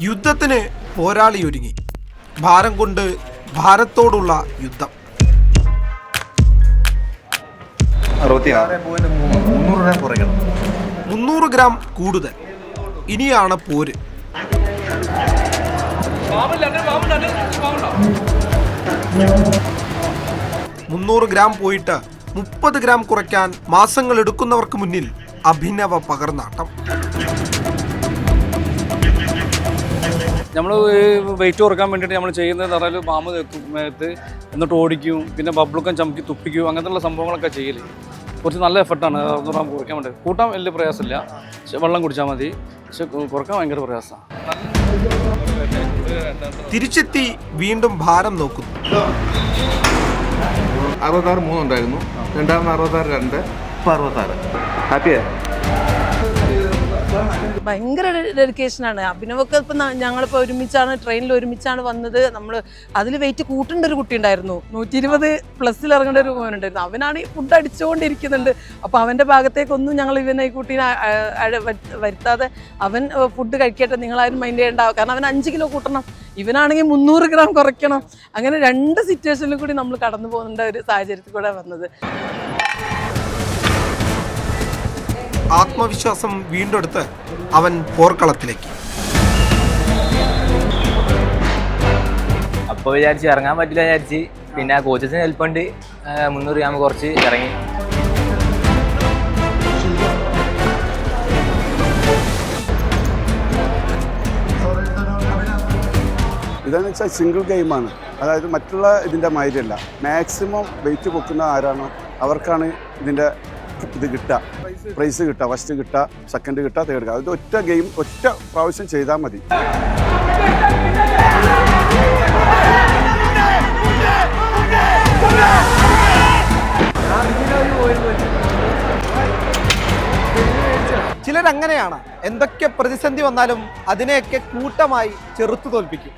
യുദ്ധത്തിന് പോരാളി ഒരുങ്ങി. ഭാരം കൊണ്ട് ഭാരത്തോടുള്ള യുദ്ധം. മുന്നൂറ് ഗ്രാം കൂടുതൽ. ഇനിയാണ് പോര്. മുന്നൂറ് ഗ്രാം പോയിട്ട് മുപ്പത് ഗ്രാം കുറയ്ക്കാൻ മാസങ്ങൾ എടുക്കുന്നവർക്ക് മുന്നിൽ അഭിനവ പകർന്നാട്ടം. നമ്മൾ വെയിറ്റ് കുറയ്ക്കാൻ വേണ്ടിയിട്ട് നമ്മൾ ചെയ്യുന്നത് പറഞ്ഞാൽ പാമ്പ് തേക്കും മേത്ത് എന്നിട്ട് ഓടിക്കും പിന്നെ ബബ്ലൊക്കെ ചമക്കി തുപ്പിക്കും അങ്ങനത്തെയുള്ള സംഭവങ്ങളൊക്കെ ചെയ്യൽ. കുറച്ച് നല്ല എഫർട്ടാണ് അറുന്നൂറാം കുറയ്ക്കാൻ വേണ്ടി. കൂട്ടാൻ വലിയ പ്രയാസമില്ല. പക്ഷെ വെള്ളം കുടിച്ചാൽ മതി. പക്ഷെ കുറയ്ക്കാൻ ഭയങ്കര പ്രയാസമാണ് തിരിച്ചെത്തി വീണ്ടും ഭാരം നോക്കുന്നു. അറുപത്താറ് മൂന്നുണ്ടായിരുന്നു. രണ്ടാമത് അറുപത്താറ് രണ്ട്. ഇപ്പം അറുപത്താറ്. ഹാപ്പിയാ ഭയങ്കര ഡെഡിക്കേഷനാണ് അഭിനവൊക്കെ ഇപ്പം ഞങ്ങളിപ്പോൾ ഒരുമിച്ചാണ് ട്രെയിനിൽ ഒരുമിച്ചാണ് വന്നത്. നമ്മൾ അതിൽ വെയിറ്റ് കൂട്ടേണ്ട ഒരു കുട്ടി ഉണ്ടായിരുന്നു. നൂറ്റി ഇരുപത് പ്ലസ്സിൽ ഇറങ്ങേണ്ട ഒരു മോനുണ്ടായിരുന്നു അവനാണ് ഈ ഫുഡ് അടിച്ചുകൊണ്ടിരിക്കുന്നുണ്ട് അപ്പോൾ അവന്റെ ഭാഗത്തേക്കൊന്നും ഞങ്ങൾ ഇവനെ ഈ കുട്ടീനെ വരുത്താതെ അവൻ ഫുഡ് കഴിക്കട്ടെ നിങ്ങളാരും മൈൻഡ് ചെയ്യേണ്ട. കാരണം അവൻ അഞ്ച് കിലോ കൂട്ടണം. ഇവനാണെങ്കിൽ മുന്നൂറ് ഗ്രാം കുറയ്ക്കണം. അങ്ങനെ രണ്ട് സിറ്റുവേഷനിൽ കൂടി നമ്മൾ കടന്നു പോകുന്ന ഒരു സാഹചര്യത്തിൽ കൂടെ വന്നത്. ആത്മവിശ്വാസം വീണ്ടെടുത്ത് അവൻ പോർക്കളത്തിലേക്ക്. അപ്പോൾ വിചാരിച്ച് ഇറങ്ങാൻ പറ്റില്ല വിചാരിച്ച്. പിന്നെ കോച്ചസിന് ഹെൽപ്പ് ഉണ്ട്. ആ, മുന്നൂറ് ഗ്രാം കുറച്ച് ഇറങ്ങി. ഇതെന്ന് വെച്ചാൽ സിംഗിൾ ഗെയിമാണ് അതായത് മറ്റുള്ള ഇതിന്റെ മാതിരിയല്ല മാക്സിമം വെയിറ്റ് പൊക്കുന്ന ആരാണോ അവർക്കാണ് ഇതിന്റെ ഇത് കിട്ടുക. പ്രൈസ് കിട്ടുക ഫസ്റ്റ് കിട്ടുക സെക്കൻഡ് കിട്ടുക തേർഡ് കിട്ടുക. അത് ഒറ്റ ഗെയിം ഒറ്റ പ്രാവശ്യം ചെയ്താൽ മതി. ചിലരങ്ങനെയാണ്. എന്തൊക്കെ പ്രതിസന്ധി വന്നാലും അതിനെയൊക്കെ കൂട്ടമായി ചെറുത്തു തോൽപ്പിക്കും.